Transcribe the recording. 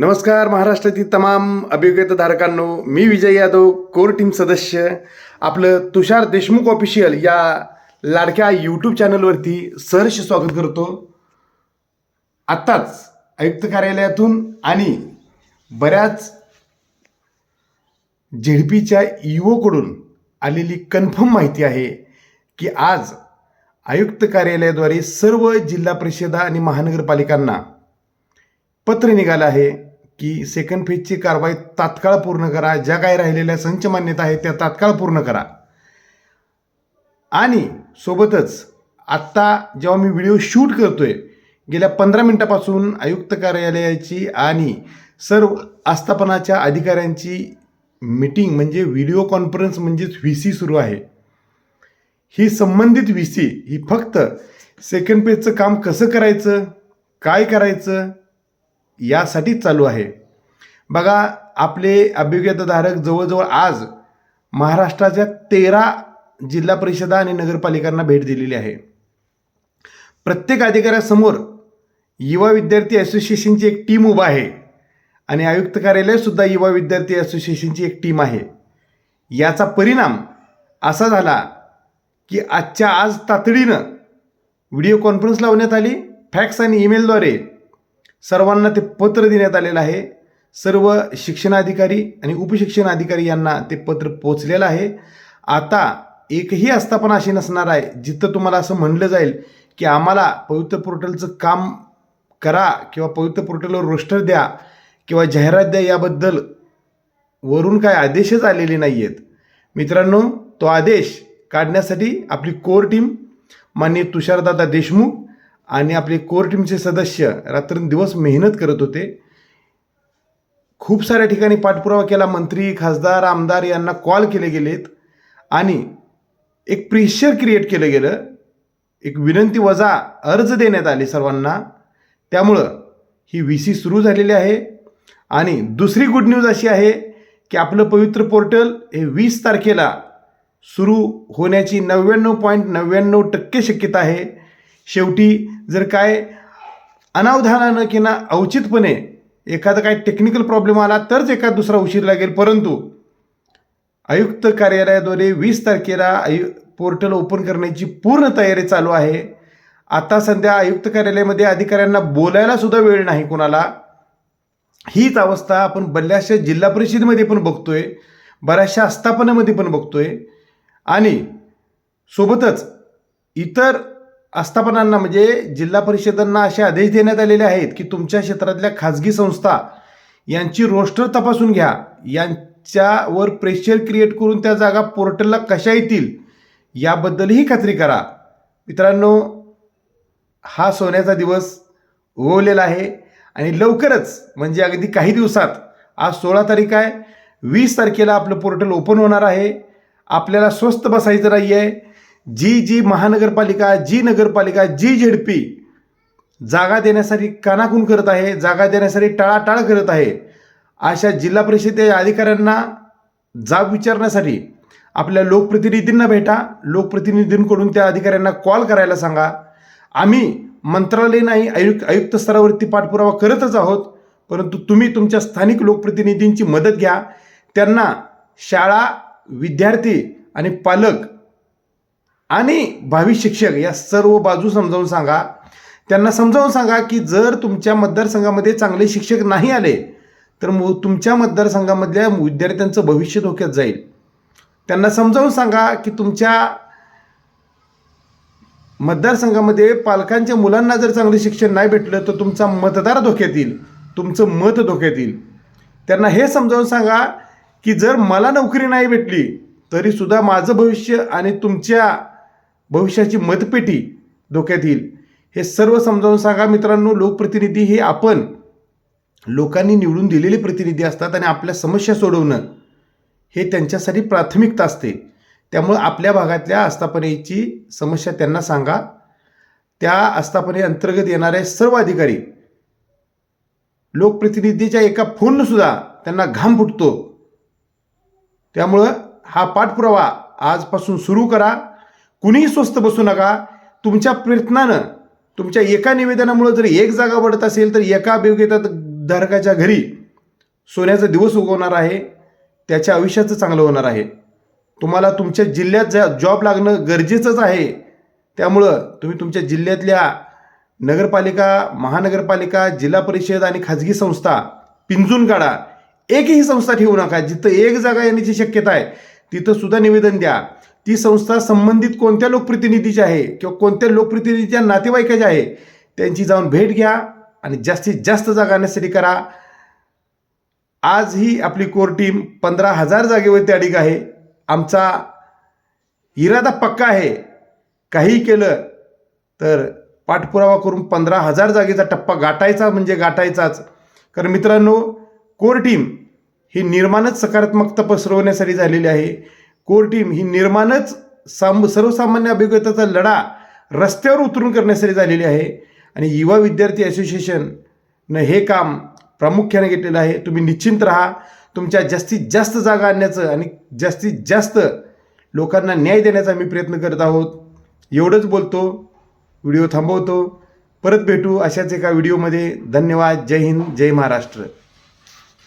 नमस्कार महाराष्ट्रातील तमाम अभियोग्यताधारकांनो मी विजय यादव कोर टीम सदस्य. आपलं तुषार देशमुख ऑफिशियल या लाडक्या यूट्यूब चॅनलवरती सहर्ष स्वागत करतो. आत्ताच आयुक्त कार्यालयातून आणि बऱ्याच झेडपीच्या ईओकडून आलेली कन्फर्म माहिती आहे की आज आयुक्त कार्यालयाद्वारे सर्व जिल्हा परिषदा आणि महानगरपालिकांना पत्र निघालं आहे. की सेकंड फेजची कारवाई तात्काळ पूर्ण करा. ज्या काही राहिलेल्या संच मान्यता आहेत त्या तात्काळ पूर्ण करा. आणि सोबतच आत्ता जेव्हा मी व्हिडिओ शूट करतोय गेल्या पंधरा मिनटापासून आयुक्त कार्यालयाची आणि सर्व आस्थापनाच्या अधिकाऱ्यांची मीटिंग म्हणजे व्हिडिओ कॉन्फरन्स म्हणजेच व्ही सी सुरू आहे. ही संबंधित व्ही सी ही फक्त सेकंड पेजचं काम कसं करायचं काय करायचं यासाठीच चालू आहे. बघा आपले अभिज्ञताधारक जवळजवळ आज महाराष्ट्राच्या तेरा जिल्हा परिषदा आणि नगरपालिकांना भेट दिलेली आहे. प्रत्येक अधिकाऱ्यासमोर युवा विद्यार्थी असोसिएशनची एक टीम उभा आहे आणि आयुक्त कार्यालयसुद्धा युवा विद्यार्थी असोसिएशनची एक टीम आहे. याचा परिणाम असा झाला की आजच्या आज तातडीनं व्हिडिओ कॉन्फरन्स लावण्यात आली फॅक्स आणि ईमेलद्वारे सर्वांना ते पत्र देण्यात आलेलं आहे. सर्व शिक्षणाधिकारी आणि उपशिक्षण अधिकारी यांना ते पत्र पोचलेलं आहे. आता एकही आस्थापना अशी नसणार आहे जिथं तुम्हाला असं म्हणलं जाईल की आम्हाला पवित्र पोर्टलचं काम करा किंवा पवित्र पोर्टलवर रोस्टर द्या किंवा जाहिरात द्या याबद्दल वरून काय आदेशच आलेले नाही आहेत मित्रांनो तो आदेश काढण्यासाठी आपली कोर टीम माननीय तुषारदादा देशमुख आणि आपले कोर टीमचे सदस्य रात्रंदिवस मेहनत करत होते. खूप साऱ्या ठिकाणी पाठपुरावा केला. मंत्री खासदार आमदार यांना कॉल केले गेलेत. आणि एक प्रेशर क्रिएट केलं गेलं. एक विनंती वजा अर्ज देण्यात आले सर्वांना. त्यामुळं ही व्ही सी सुरू झालेली आहे. आणि दुसरी गुड न्यूज अशी आहे की आपलं पवित्र पोर्टल हे वीस तारखेला सुरू होण्याची नव्याण्णव पॉईंट नव्याण्णव टक्के शक्यता आहे. शेवटी जर काय अनावधानानं किंवा औचितपणे एखादा काय टेक्निकल प्रॉब्लेम आला तरच एखादा दुसरा उशीर लागेल. परंतु आयुक्त कार्यालयाद्वारे वीस तारखेला आयु पोर्टल ओपन करण्याची पूर्ण तयारी चालू आहे. आता सध्या आयुक्त कार्यालयामध्ये अधिकाऱ्यांना बोलायला सुद्धा वेळ नाही कोणाला. हीच अवस्था आपण बऱ्याचशा जिल्हा परिषदेमध्ये पण बघतोय. बऱ्याचशा आस्थापनामध्ये पण बघतोय. आणि सोबतच इतर आस्थापनांना म्हणजे जिल्हा परिषदांना असे आदेश देण्यात आलेले आहेत की तुमच्या क्षेत्रातल्या खाजगी संस्था यांची रोस्टर तपासून घ्या. यांच्यावर प्रेशर क्रिएट करून त्या जागा पोर्टलला कशा येतील याबद्दलही खात्री करा. मित्रांनो हा सोन्याचा दिवस उगवलेला आहे आणि लवकरच म्हणजे अगदी काही दिवसात आज सोळा तारीख आहे वीस तारखेला आपलं पोर्टल ओपन होणार आहे. आपल्याला स्वस्त बसायचं नाही आहे जी जी महानगरपालिका जी नगरपालिका जी झेडपी जागा देण्यासाठी कानाकून करत आहे जागा देण्यासाठी टाळाटाळ करत आहे अशा जिल्हा परिषदेच्या अधिकाऱ्यांना जाब विचारण्यासाठी आपल्या लोकप्रतिनिधींना भेटा लोकप्रतिनिधींकडून त्या अधिकाऱ्यांना कॉल करायला सांगा. आम्ही मंत्रालय नाही आयुक्त आयुक्त स्तरावरती पाठपुरावा करतच आहोत परंतु तुम्ही तुमच्या स्थानिक लोकप्रतिनिधींची मदत घ्या. त्यांना शाळा विद्यार्थी आणि पालक आणि भावी शिक्षक या सर्व बाजू समजावून सांगा. त्यांना समजावून सांगा की जर तुमच्या मतदारसंघामध्ये चांगले शिक्षक नाही आले तर मु तुमच्या मतदारसंघामधल्या विद्यार्थ्यांचं भविष्य धोक्यात जाईल. त्यांना समजावून सांगा की तुमच्या मतदारसंघामध्ये पालकांच्या मुलांना जर चांगलं शिक्षण नाही भेटलं तर तुमचा मतदार धोक्यात येईल. तुमचं मत धोक्यात येईल. त्यांना हे समजावून सांगा की जर मला नोकरी नाही भेटली तरीसुद्धा माझं भविष्य आणि तुमच्या भविष्याची मतपेटी धोक्यात येईल. हे सर्व समजावून सांगा मित्रांनो लोकप्रतिनिधी हे आपण. लोकांनी निवडून दिलेले प्रतिनिधी असतात आणि आपल्या समस्या सोडवणं हे त्यांच्यासाठी प्राथमिकता असते. त्यामुळं आपल्या भागातल्या आस्थापनेची समस्या त्यांना सांगा. त्या आस्थापने अंतर्गत येणारे सर्व अधिकारी लोकप्रतिनिधीच्या एका फोनसुद्धा त्यांना घाम फुटतो. त्यामुळं हा पाठपुरावा आजपासून सुरू करा. कुणीही स्वस्त बसू नका. तुमच्या प्रयत्नानं तुमच्या एका निवेदनामुळे जर एक जागा वाढत असेल तर एका अभियोग्यता धारकाच्या घरी सोन्याचा दिवस उगवणार आहे. त्याच्या आयुष्याचं चांगलं होणार आहे. तुम्हाला तुमच्या जिल्ह्यात जा जॉब लागणं गरजेचंच आहे त्यामुळं तुम्ही तुमच्या जिल्ह्यातल्या नगरपालिका महानगरपालिका जिल्हा परिषद आणि खाजगी संस्था पिंजून काढा. एकही संस्था ठेवू नका. जिथं एक जागा येण्याची शक्यता आहे तिथं सुद्धा निवेदन द्या. ती संस्था संबंधित कोणत्या लोकप्रतिनिधीची आहे किंवा कोणत्या लोकप्रतिनिधीच्या नातेवाईकाची आहे त्यांची जाऊन भेट घ्या आणि जास्तीत जास्त जागा आणण्यासाठी करा. आज ही आपली कोर टीम पंधरा हजार जागेवरती अडीक आहे. आमचा इरादा पक्का आहे. काही केलं तर पाठपुरावा करून पंधरा हजार जागेचा टप्पा गाठायचा म्हणजे गाठायचाच. कारण मित्रांनो कोर टीम ही निर्माणच सकारात्मकता पसरवण्यासाठी झालेली आहे. कोर टीम ही निर्माणच साम सर्वसामान्य अभिज्ञताचा लढा रस्त्यावर उतरून करण्यासाठी झालेली आहे. आणि युवा विद्यार्थी असोसिएशननं हे काम प्रामुख्याने घेतलेलं आहे. तुम्ही निश्चिंत राहा. तुमच्या जास्तीत जास्त जागा आणण्याचं आणि जास्तीत जास्त लोकांना न्याय देण्याचा आम्ही प्रयत्न करत आहोत. एवढंच बोलतो. व्हिडिओ थांबवतो. परत भेटू अशाच एका व्हिडिओमध्ये. धन्यवाद. जय हिंद. जय महाराष्ट्र.